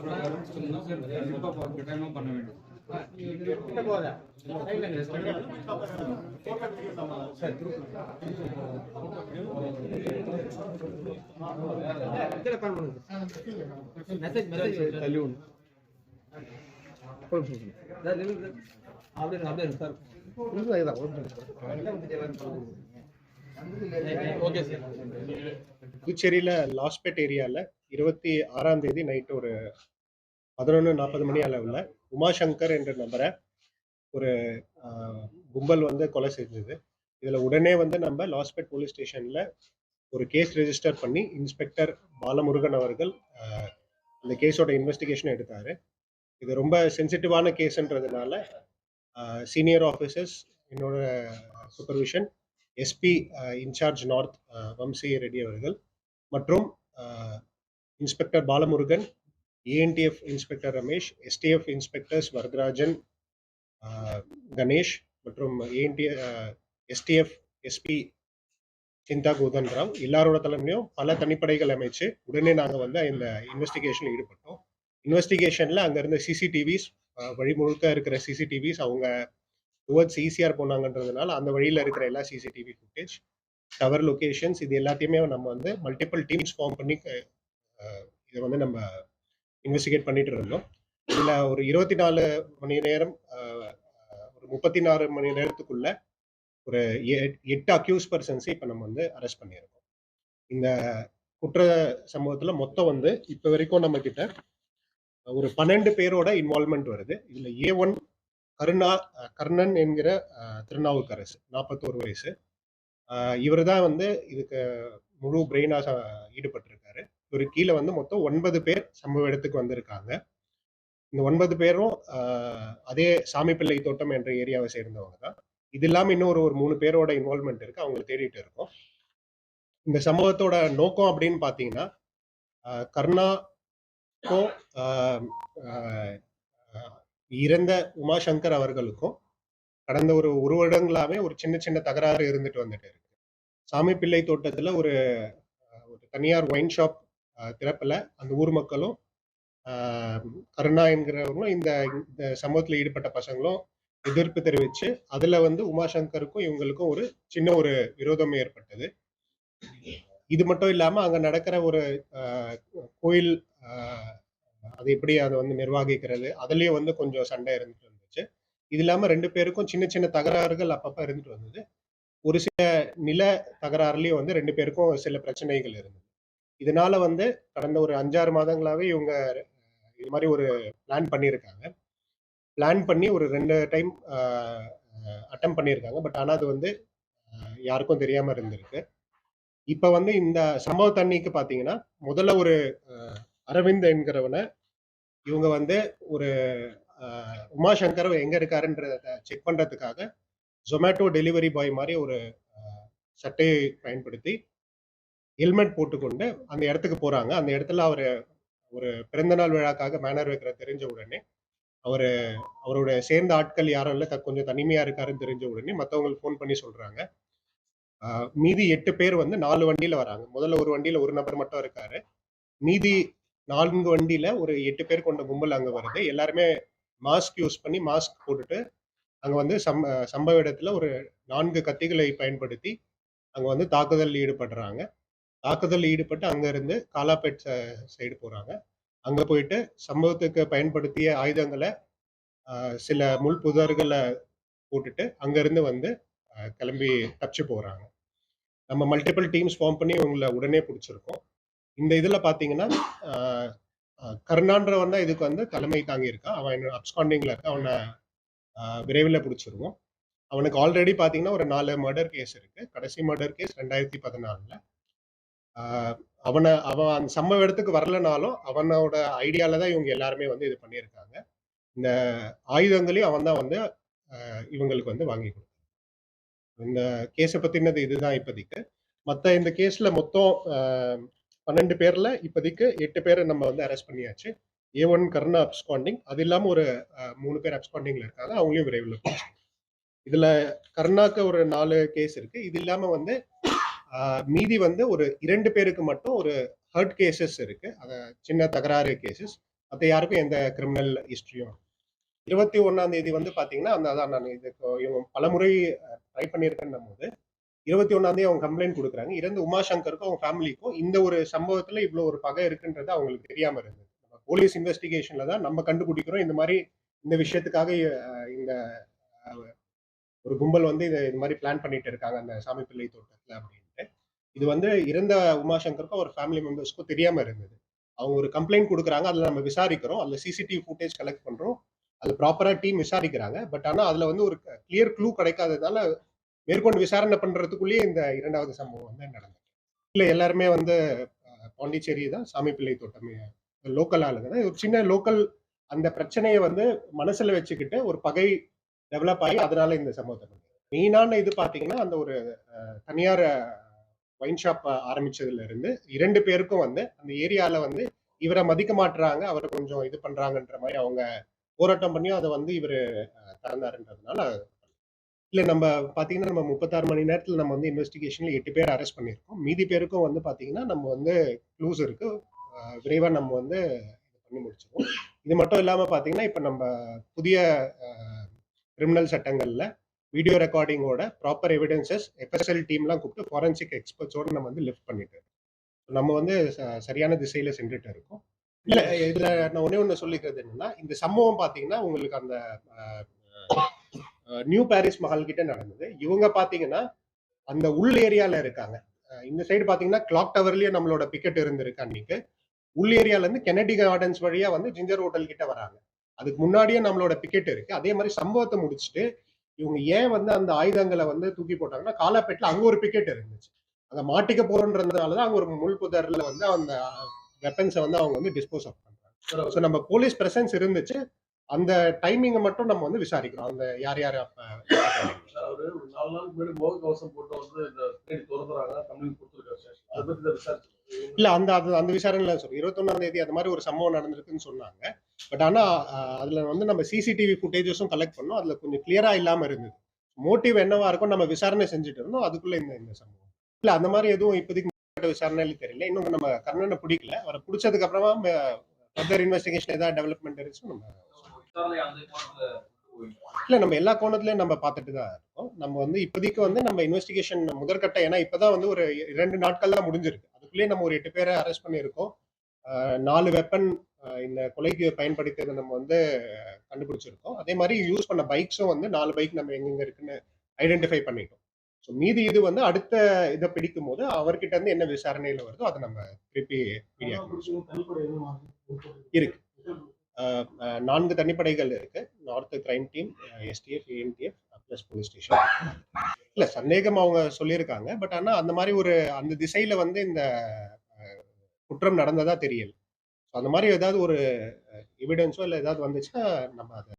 கண்டிப்பா கட்டாயமா பண்ண வேண்டும் தள்ளி ஒன்று ஓகே சார் புதுச்சேரியில லாஸ்பேட் ஏரியால இருபத்தி ஆறாம் தேதி நைட் ஒரு பதினொன்று நாற்பது மணி அளவில் உமாசங்கர் என்ற நபரை ஒரு ஆஹ், கும்பல் வந்து கொலை செஞ்சது. இதில் உடனே வந்து நம்ம லாஸ்பேட் போலீஸ் ஸ்டேஷனில் ஒரு கேஸ் ரெஜிஸ்டர் பண்ணி இன்ஸ்பெக்டர் பாலமுருகன் அவர்கள் இந்த அந்த கேஸோட இன்வெஸ்டிகேஷன் எடுத்தார். இது ரொம்ப சென்சிட்டிவான கேஸ்ன்றதுனால சீனியர் ஆஃபீஸர்ஸ் என்னோட supervision SP incharge north Vamsi Reddy அவர்கள் மற்றும் inspector Balamurugan ANTF inspector Ramesh STF inspectors Varadarajan Ganesh மற்றும் ஏஎன்டி எஸ்டிஎஃப் எஸ்பி சிந்தா கோதன் ராவ் எல்லாரோட தலைமையும் பல தனிப்படைகள் அமைச்சு உடனே நாங்கள் வந்து இந்த இன்வெஸ்டிகேஷனில் ஈடுபட்டோம். இன்வெஸ்டிகேஷனில் அங்கே இருந்த சிசிடிவிஸ் வழி முழுக்க இருக்கிற சிசிடிவிஸ் அவங்க டுவர்ட்ஸ் ஈஸியாக போனாங்கன்றதுனால அந்த வழியில் இருக்கிற எல்லா சிசிடிவி ஃபுட்டேஜ் டவர் லொக்கேஷன்ஸ் இது எல்லாத்தையுமே நம்ம வந்து மல்டிபிள் டீம்ஸ் ஃபார்ம் பண்ணி இதை வந்து நம்ம இன்வெஸ்டிகேட் பண்ணிட்டு இருந்தோம். இதில் ஒரு இருபத்தி நாலு மணி நேரம் ஒரு முப்பத்தி நாலு மணி நேரத்துக்குள்ள ஒரு எ- எட்டு அக்யூஸ் பர்சன்ஸை இப்போ நம்ம வந்து அரெஸ்ட் பண்ணியிருக்கோம். இந்த குற்ற சம்பவத்தில் மொத்தம் வந்து இப்போ வரைக்கும் நம்ம கிட்ட ஒரு பன்னெண்டு பேரோட இன்வால்மெண்ட் வருது. இதில் ஏ ஒன் கருணா கர்ணன் என்கிற திருநாவுக்கரசு நாற்பத்தோரு வயசு. இவர் தான் வந்து இதுக்கு முழு பிரெயினாக ஈடுபட்டிருக்காரு. இவர் கீழே வந்து மொத்தம் ஒன்பது பேர் சம்பவ இடத்துக்கு வந்திருக்காங்க. இந்த ஒன்பது பேரும் அதே சாமிப்பிள்ளை தோட்டம் என்ற ஏரியாவை சேர்ந்தவங்க தான். இது இல்லாமல் இன்னும் ஒரு ஒரு மூணு பேரோட இன்வால்மெண்ட் இருக்கு. அவங்க தேடிட்டு இருக்கோம். இந்த சம்பவத்தோட நோக்கம் அப்படின்னு பார்த்தீங்கன்னா கர்ணாக்கும் இறந்த உமாசங்கர் அவர்களுக்கும் கடந்த ஒரு ஒரு வருடங்களாவே ஒரு சின்ன சின்ன தகராறு இருந்துட்டு வந்துட்டு இருக்கு. சாமி பிள்ளை தோட்டத்துல ஒரு ஒரு தனியார் ஒயின் ஷாப் திறப்பில் அந்த ஊர் மக்களும் கருணா என்கிறவங்களும் இந்த இந்த சம்பவத்தில் ஈடுபட்ட பசங்களும் எதிர்ப்பு தெரிவிச்சு அதுல வந்து உமாசங்கருக்கும் இவங்களுக்கும் ஒரு சின்ன ஒரு விரோதம் ஏற்பட்டது. இது மட்டும் இல்லாமல் அங்கே நடக்கிற ஒரு கோயில் அது எப்படி அதை வந்து நிர்வகிக்கிறது? அதுலயும் வந்து கொஞ்சம் சண்டை இருந்துட்டு இருந்துச்சு. இது இல்லாம ரெண்டு பேருக்கும் சின்ன சின்ன தகராறுகள் அப்பப்ப இருந்துட்டு வந்தது. ஒரு சில நில தகராறுலயும் வந்து ரெண்டு பேருக்கும் சில பிரச்சனைகள் இருந்தது. இதனால வந்து கடந்த ஒரு அஞ்சாறு மாதங்களாவே இவங்க இது மாதிரி ஒரு பிளான் பண்ணியிருக்காங்க. பிளான் பண்ணி ஒரு ரெண்டு டைம் அட்டம் பண்ணியிருக்காங்க. பட் ஆனால் அது வந்து யாருக்கும் தெரியாம இருந்திருக்கு. இப்போ வந்து இந்த சமூக தண்ணிக்கு பார்த்தீங்கன்னா முதல்ல ஒரு அரவிந்த் என்கிறவனை இவங்க வந்து ஒரு உமாசங்கர் எங்க இருக்காருன்றத செக் பண்றதுக்காக ஜொமேட்டோ டெலிவரி பாய் மாதிரி ஒரு சட்டையை பயன்படுத்தி ஹெல்மெட் போட்டுக்கொண்டு அந்த இடத்துக்கு போறாங்க. அந்த இடத்துல அவர் ஒரு பிறந்தநாள் விழாக்காக மேனர் வைக்கிற தெரிஞ்ச உடனே அவர் அவரோட சேர்ந்த ஆட்கள் யாரும் இல்லை கொஞ்சம் தனிமையா இருக்காருன்னு தெரிஞ்ச உடனே மற்றவங்களுக்கு ஃபோன் பண்ணி சொல்றாங்க. மீதி எட்டு பேர் வந்து நாலு வண்டியில வராங்க. முதல்ல ஒரு வண்டியில ஒரு நபர் மட்டும் இருக்காரு. மீதி நான்கு வண்டியில ஒரு எட்டு பேர் கொண்ட கும்பல் அங்க வருது. எல்லாருமே மாஸ்க் யூஸ் பண்ணி மாஸ்க் போட்டுட்டு அங்க வந்து சம் சம்பவ இடத்துல ஒரு நான்கு கத்திகளை பயன்படுத்தி அங்க வந்து தாக்குதலில் ஈடுபடுறாங்க. தாக்குதலில் ஈடுபட்டு அங்க இருந்து காலாப்பேட் சைடு போறாங்க. அங்க போயிட்டு சம்பவத்துக்கு பயன்படுத்திய ஆயுதங்களை சில முள் புதர்களை போட்டுட்டு அங்க இருந்து வந்து கிளம்பி தப்பிச்சு போறாங்க. நம்ம மல்டிபிள் டீம்ஸ் ஃபார்ம் பண்ணி இவங்களை உடனே பிடிச்சிருக்கோம். இந்த இதுல பாத்தீங்கன்னா கருணான்றவன் தான் இதுக்கு வந்து தலைமை தாங்கி இருக்கான் அவன் அப்ஸ்காண்டிங்ல இருக்க. அவனை விரைவில் பிடிச்சிருவோம். அவனுக்கு ஆல்ரெடி பாத்தீங்கன்னா ஒரு நாலு மர்டர் கேஸ் இருக்கு. கடைசி மர்டர் கேஸ் ரெண்டாயிரத்தி பதினாலுல அவனை அவன் அந்த சம்பவ இடத்துக்கு வரலனாலும் அவனோட ஐடியால தான் இவங்க எல்லாருமே வந்து இது பண்ணியிருக்காங்க. இந்த ஆயுதங்களையும் அவன் தான் வந்து இவங்களுக்கு வந்து வாங்கி கொடுத்தான் இந்த கேஸை பத்தினது இதுதான் இப்போதைக்கு. மற்ற இந்த கேஸில் மொத்தம் பன்னெண்டு பேர்ல இப்போதைக்கு எட்டு பேரை நம்ம வந்து அரெஸ்ட் பண்ணியாச்சு. ஏ ஒன் கருணா அப்ஸ்காண்டிங் அது இல்லாம ஒரு மூணு பேர் அப்ஸ்காண்டிங்ல இருக்காங்க. அவங்களையும் விரைவில் பிடிச்சிருக்கோம். இதுல கருணாக்கு ஒரு நாலு கேஸ் இருக்கு. இது இல்லாம வந்து மீதி வந்து ஒரு இரண்டு பேருக்கு மட்டும் ஒரு ஹர்ட் கேசஸ் இருக்கு. அத சின்ன தகராறு கேசஸ் மற்ற யாருக்கும் எந்த கிரிமினல் ஹிஸ்டரியும் இருபத்தி ஒன்னாம் தேதி வந்து பாத்தீங்கன்னா அந்த அதான் நான் இது இவங்க பலமுறை ட்ரை பண்ணியிருக்கேன்னும் போது இருபத்தி ஒண்ணாம் தேதி அவங்க கம்ப்ளைண்ட் கொடுக்குறாங்க. இறந்த உமாசங்கருக்கும் அவங்க ஃபேமிலிக்கும் இந்த ஒரு சம்பவத்துல இவ்வளோ ஒரு பகை இருக்குன்றது அவங்களுக்கு தெரியாம இருந்தது. போலீஸ் இன்வெஸ்டிகேஷன்ல தான் நம்ம கண்டுபிடிக்கிறோம். இந்த மாதிரி இந்த விஷயத்துக்காக இந்த ஒரு கும்பல் வந்து இதை இந்த மாதிரி பிளான் பண்ணிட்டு இருக்காங்க அந்த சாமி பிள்ளை தோட்டத்துல அப்படின்ட்டு. இது வந்து இறந்த உமாசங்கருக்கும் ஒரு ஃபேமிலி மெம்பர்ஸ்க்கும் தெரியாம இருந்தது. அவங்க ஒரு கம்ப்ளைண்ட் கொடுக்குறாங்க. அதில் நம்ம விசாரிக்கிறோம். அதில் சிசிடிவி ஃபுட்டேஜ் கலெக்ட் பண்ணுறோம் அது ப்ராப்பராக டீம் விசாரிக்கிறாங்க. பட் ஆனால் அதில் வந்து ஒரு கிளியர் க்ளூ கிடைக்காததுனால மேற்கொண்டு விசாரணை பண்றதுக்குள்ளேயே இந்த இரண்டாவது சம்பவம் வந்து நடந்தது இல்லை எல்லாருமே வந்து பாண்டிச்சேரி தான் சாமி பிள்ளை தோட்டமே லோக்கல் ஆளுங்க தான். ஒரு சின்ன லோக்கல் அந்த பிரச்சனையை வந்து மனசுல வச்சுக்கிட்டு ஒரு பகை டெவலப் ஆகி அதனால இந்த சம்பவத்தை பண்ணது மெயினான இது பாத்தீங்கன்னா அந்த ஒரு அஹ், தனியார் ஒயின் ஷாப் ஆரம்பிச்சதுல இருந்து இரண்டு பேருக்கும் வந்து அந்த ஏரியால வந்து இவரை மதிக்க மாட்டுறாங்க அவரை கொஞ்சம் இது பண்றாங்கன்ற மாதிரி அவங்க போராட்டம் பண்ணியும் அதை வந்து இவர் திறந்தாருன்றதுனால இல்லை நம்ம பார்த்தீங்கன்னா நம்ம முப்பத்தாறு மணி நேரத்தில் நம்ம வந்து இன்வெஸ்டிகேஷன்ல எட்டு பேர் அரெஸ்ட் பண்ணியிருக்கோம். மீதி பேருக்கும் வந்து பார்த்தீங்கன்னா நம்ம வந்து க்ளூஸ் இருக்கு. விரைவாக நம்ம வந்து பண்ணி முடிச்சிருவோம். இது மட்டும் இல்லாமல் பார்த்தீங்கன்னா இப்போ நம்ம புதிய கிரிமினல் சட்டங்களில் வீடியோ ரெக்கார்டிங்கோட ப்ராப்பர் எவிடன்சஸ் எஃப்எஸ்எல் டீம்லாம் கூப்பிட்டு ஃபாரன்சிக் எக்ஸ்பர்ட்ஸோடு நம்ம வந்து லிஃப்ட் பண்ணிட்டு நம்ம வந்து ச- சரியான திசையில் சென்றுட்டு இருக்கோம். இல்லை இதில் நான் ஒண்ணே ஒன்று சொல்லிக்கிறது என்னென்னா இந்த சம்பவம் பார்த்தீங்கன்னா உங்களுக்கு அந்த நியூ பாரிஸ் மஹால் கிட்ட நடந்தது. இவங்க பாத்தீங்கன்னா அந்த உள் ஏரியால இருக்காங்க. இந்த சைடு பாத்தீங்கன்னா கிளாக் டவர்லயே நம்மளோட பிக்கெட் இருந்திருக்கு அன்னைக்கு. உள் ஏரியால இருந்து கெனடி கார்டன்ஸ் வழியா வந்து ஜிஞ்சர் ஹோட்டல் கிட்ட வராங்க. அதுக்கு முன்னாடியே நம்மளோட பிக்கெட் இருக்கு. அதே மாதிரி சம்பவத்தை முடிச்சுட்டு இவங்க ஏன் வந்து அந்த ஆயுதங்களை வந்து தூக்கி போட்டாங்கன்னா காலாப்பேட்டில் அங்க ஒரு பிக்கெட் இருந்துச்சு. அங்க மாட்டிக்க போறோன்றதுனால தான் அங்க ஒரு முள் புதர்ல வந்து அந்த வெப்பன்ஸை வந்து அவங்க வந்து டிஸ்போஸ் ஆஃப் பண்றாங்க. ஸோ நம்ம போலீஸ் பிரசன்ஸ் இருந்துச்சு. அந்த டைமிங்கை மட்டும் நம்ம வந்து விசாரிக்கிறோம். அந்த யார் யார் அப்ப நாலு நாளுக்கு முன்னாடி முக கவசம் போட்டு வந்து இந்த தேடி திறந்துறாங்க. கம்ப்ளைண்ட் கொடுத்துருக்காரு அதை பத்தி விசாரிச்சு இல்ல அந்த அது அந்த விசாரணையில சொல்லி இருபத்தொன்னாம் தேதி அந்த மாதிரி ஒரு சம்பவம் நடந்திருக்குன்னு சொன்னாங்க. பட் ஆனா அதுல வந்து நம்ம சிசிடிவி ஃபுட்டேஜஸும் கலெக்ட் பண்ணோம். அதுல கொஞ்சம் கிளியரா இல்லாம இருந்தது. மோட்டிவ் என்னவா இருக்கும் நம்ம விசாரணை செஞ்சுட்டு இருந்தோம். அதுக்குள்ள இந்த இந்த சம்பவம். இல்ல அந்த மாதிரி எதுவும் இப்போதைக்கு விசாரணையில தெரியல. இன்னும் நம்ம கர்ணனை பிடிக்கல. அவரை பிடிச்சதுக்கு அப்புறமா ஃபர்தர் இன்வெஸ்டிகேஷன் ஏதாவது டெவலப்மெண்ட் இருந்துச்சு நம்ம இல்ல நம்ம எல்லா கோணத்துலயும் நம்ம பார்த்துட்டு தான் இருக்கோம். நம்ம வந்து இப்போதைக்கு வந்து நம்ம இன்வெஸ்டிகேஷன் முதற்கட்ட ஏன்னா இப்பதான் வந்து ஒரு இரண்டு நாட்கள் தான் முடிஞ்சிருக்கு. அதுக்குள்ளேயே நம்ம ஒரு எட்டு பேரை அரெஸ்ட் பண்ணியிருக்கோம். நாலு வெப்பன் இந்த கொலைக்கு பயன்படுத்தியதை நம்ம வந்து கண்டுபிடிச்சிருக்கோம். அதே மாதிரி யூஸ் பண்ண பைக்ஸும் வந்து நாலு பைக் நம்ம எங்கெங்க இருக்குன்னு ஐடென்டிஃபை பண்ணிட்டோம். ஸோ மீதி இது வந்து அடுத்த இதை பிடிக்கும் போது அவர்கிட்ட இருந்து என்ன விசாரணையில வருதோ அதை நம்ம திருப்பி இருக்கு. நான்கு தனிப்படைகள் இருக்கு. North crime team STF ANTF plus police station இல்ல சந்தேகம் அவங்க சொல்லியிருக்காங்க. பட் ஆனா அந்த மாதிரி ஒரு அந்த திசையில வந்து இந்த குற்றம் நடந்ததா தெரியல. அந்த மாதிரி ஏதாவது ஒரு எவிடன்ஸோ இல்லை ஏதாவது வந்துச்சுன்னா நம்ம அதை